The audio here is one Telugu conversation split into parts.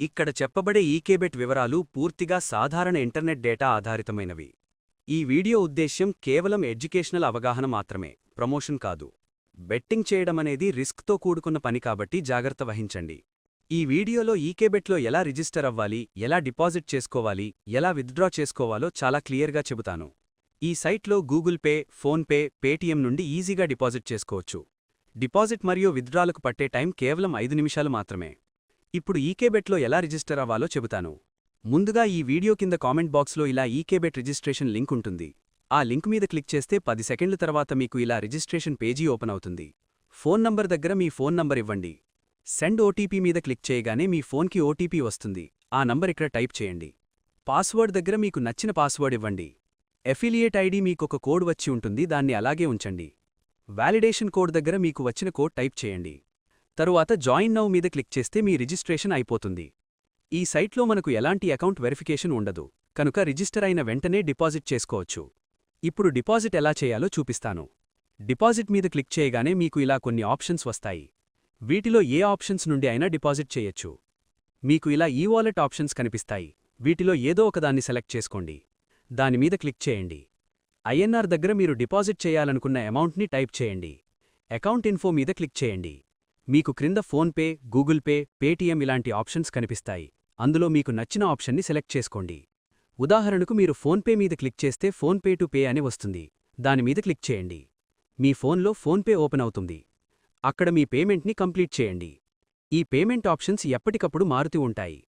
ఇక్కడ చెప్పబడే ఈకేబెట్ వివరాలు పూర్తిగా సాధారణ ఇంటర్నెట్ డేటా ఆధారితమైనవి. ఈ వీడియో ఉద్దేశ్యం కేవలం ఎడ్యుకేషనల్ అవగాహన మాత్రమే ప్రమోషన్ కాదు. బెట్టింగ్ చేయడమనేది రిస్క్తో కూడుకున్న పని కాబట్టి జాగ్రత్త వహించండి. ఈ వీడియోలో ఈకేబెట్లో ఎలా రిజిస్టర్ అవ్వాలి ఎలా డిపాజిట్ చేసుకోవాలి ఎలా విత్డ్రా చేసుకోవాలో చాలా క్లియర్గా చెబుతాను. ఈ సైట్లో గూగుల్ పే ఫోన్పే పేటీఎం నుండి ఈజీగా డిపాజిట్ చేసుకోవచ్చు. డిపాజిట్ మరియు విత్డ్రాలకు పట్టే టైం కేవలం ఐదు నిమిషాలు మాత్రమే. ఇప్పుడు ఈకేబెట్లో ఎలా రిజిస్టర్ అవ్వాలో చెబుతాను. ముందుగా ఈ వీడియో కింద కామెంట్ బాక్స్లో ఇలా ఈకేబెట్ రిజిస్ట్రేషన్ లింక్ ఉంటుంది. ఆ లింక్ మీద క్లిక్ చేస్తే పది సెకండ్ల తర్వాత మీకు ఇలా రిజిస్ట్రేషన్ పేజీ ఓపెన్ అవుతుంది. ఫోన్ నంబర్ దగ్గర మీ ఫోన్ నంబర్ ఇవ్వండి. సెండ్ ఓటీపీ మీద క్లిక్ చేయగానే మీ ఫోన్కి ఓటీపీ వస్తుంది. ఆ నంబర్ ఇక్కడ టైప్ చేయండి. పాస్వర్డ్ దగ్గర మీకు నచ్చిన పాస్వర్డ్ ఇవ్వండి. ఎఫిలియేట్ ఐడి మీకొక కోడ్ వచ్చి ఉంటుంది దాన్ని అలాగే ఉంచండి. వాలిడేషన్ కోడ్ దగ్గర మీకు వచ్చిన కోడ్ టైప్ చేయండి. తరువాత జాయిన్ నౌ మీద క్లిక్ చేస్తే మీ రిజిస్ట్రేషన్ అయిపోతుంది. ఈ సైట్లో మనకు ఎలాంటి అకౌంట్ వెరిఫికేషన్ ఉండదు కనుక రిజిస్టర్ అయిన వెంటనే డిపాజిట్ చేసుకోవచ్చు. ఇప్పుడు డిపాజిట్ ఎలా చేయాలో చూపిస్తాను. డిపాజిట్ మీద క్లిక్ చేయగానే మీకు ఇలా కొన్ని ఆప్షన్స్ వస్తాయి. వీటిలో ఏ ఆప్షన్స్ నుండి అయినా డిపాజిట్ చేయొచ్చు. మీకు ఇలా ఈ వాలెట్ ఆప్షన్స్ కనిపిస్తాయి. వీటిలో ఏదో ఒకదాన్ని సెలెక్ట్ చేసుకోండి. దానిమీద క్లిక్ చేయండి. ఐఎన్ఆర్ దగ్గర మీరు డిపాజిట్ చేయాలనుకున్న అమౌంట్ని టైప్ చేయండి. అకౌంట్ ఇన్ఫో మీద క్లిక్ చేయండి. మీకు క్రింద ఫోన్పే గూగుల్ పే పేటీఎం ఇలాంటి ఆప్షన్స్ కనిపిస్తాయి. అందులో మీకు నచ్చిన ఆప్షన్ని సెలెక్ట్ చేసుకోండి. ఉదాహరణకు మీరు ఫోన్పే మీద క్లిక్ చేస్తే ఫోన్పే టు పే అని వస్తుంది. దానిమీద క్లిక్ చేయండి. మీ ఫోన్లో ఫోన్పే ఓపెన్ అవుతుంది. అక్కడ మీ పేమెంట్ని కంప్లీట్ చేయండి. ఈ పేమెంట్ ఆప్షన్స్ ఎప్పటికప్పుడు మారుతూ ఉంటాయి.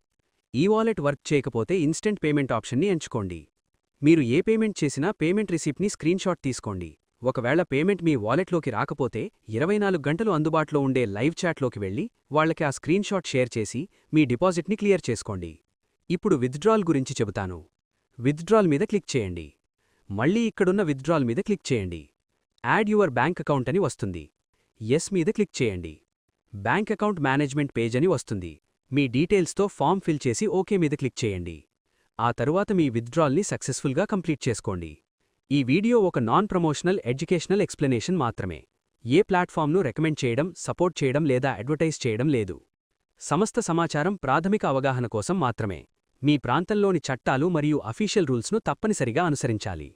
ఈ వాలెట్ వర్క్ చేయకపోతే ఇన్స్టెంట్ పేమెంట్ ఆప్షన్ని ఎంచుకోండి. మీరు ఏ పేమెంట్ చేసినా పేమెంట్ రిసీప్ట్ని స్క్రీన్షాట్ తీసుకోండి. ఒకవేళ పేమెంట్ మీ వాలెట్లోకి రాకపోతే ఇరవై నాలుగు గంటలు అందుబాటులో ఉండే లైవ్ చాట్లోకి వెళ్ళి వాళ్ళకి ఆ స్క్రీన్షాట్ షేర్ చేసి మీ డిపాజిట్ని క్లియర్ చేసుకోండి. ఇప్పుడు విత్డ్రాల్ గురించి చెబుతాను. విత్డ్రాల్ మీద క్లిక్ చేయండి. మళ్ళీ ఇక్కడున్న విత్డ్రాల్ మీద క్లిక్ చేయండి. యాడ్ యువర్ బ్యాంక్ అకౌంట్ అని వస్తుంది. ఎస్ మీద క్లిక్ చేయండి. బ్యాంక్ అకౌంట్ మేనేజ్మెంట్ పేజ్ అని వస్తుంది. మీ డీటెయిల్స్తో ఫామ్ ఫిల్ చేసి ఓకే మీద క్లిక్ చేయండి. ఆ తరువాత మీ విత్డ్రాల్ని సక్సెస్ఫుల్గా కంప్లీట్ చేసుకోండి. ఈ వీడియో ఒక నాన్ ప్రమోషనల్ ఎడ్యుకేషనల్ ఎక్స్ప్లెనేషన్ మాత్రమే. ఏ ప్లాట్ఫామ్ను రికమెండ్ చేయడం సపోర్ట్ చేయడం లేదా అడ్వర్టైజ్ చేయడం లేదు. సమస్త సమాచారం ప్రాథమిక అవగాహన కోసం మాత్రమే. మీ ప్రాంతంలోని చట్టాలు మరియు అఫీషియల్ రూల్స్ను తప్పనిసరిగా అనుసరించాలి.